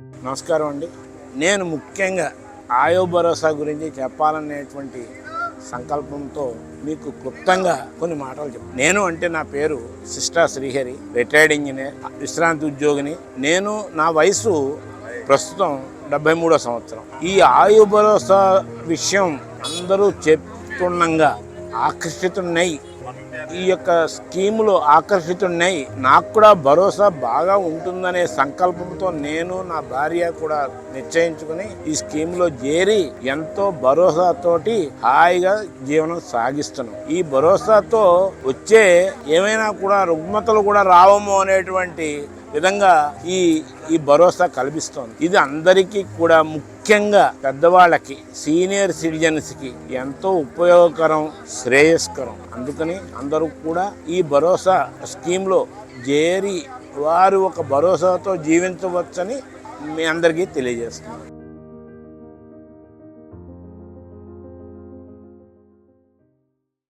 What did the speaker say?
నమస్కారం అండి. నేను ముఖ్యంగా ఆయో భరోసా గురించి చెప్పాలనేటువంటి సంకల్పంతో మీకు క్లుప్తంగా కొన్ని మాటలు చెప్తాను. నేను అంటే నా పేరు సిస్టా శ్రీహరి రిటైర్డ్ ఇంజనీర్ విశ్రాంతి ఉద్యోగిని. నేను నా వయసు ప్రస్తుతం డెబ్బై మూడో సంవత్సరం. ఈ ఆయు భరోసా విషయం అందరూ చెప్తుండగా ఆకర్షితున్నై ఈ యొక్క స్కీములు ఆకర్షితున్నాయి. నాకు కూడా భరోసా బాగా ఉంటుందనే సంకల్పంతో నేను నా భార్య కూడా నిశ్చయించుకుని ఈ స్కీమ్లో చేరి ఎంతో భరోసాతోటి హాయిగా జీవనం సాగిస్తున్నాం. ఈ భరోసాతో వచ్చే ఏమైనా కూడా రుగ్మతలు కూడా రావము అనేటువంటి విధంగా ఈ ఈ భరోసా కల్పిస్తోంది. ఇది అందరికీ కూడా ముఖ్యంగా పెద్దవాళ్ళకి సీనియర్ సిటిజన్స్కి ఎంతో ఉపయోగకరం శ్రేయస్కరం. అందుకని అందరూ కూడా ఈ భరోసా స్కీమ్లో చేరి వారు ఒక భరోసాతో జీవించవచ్చని మీ అందరికీ తెలియజేస్తున్నాను.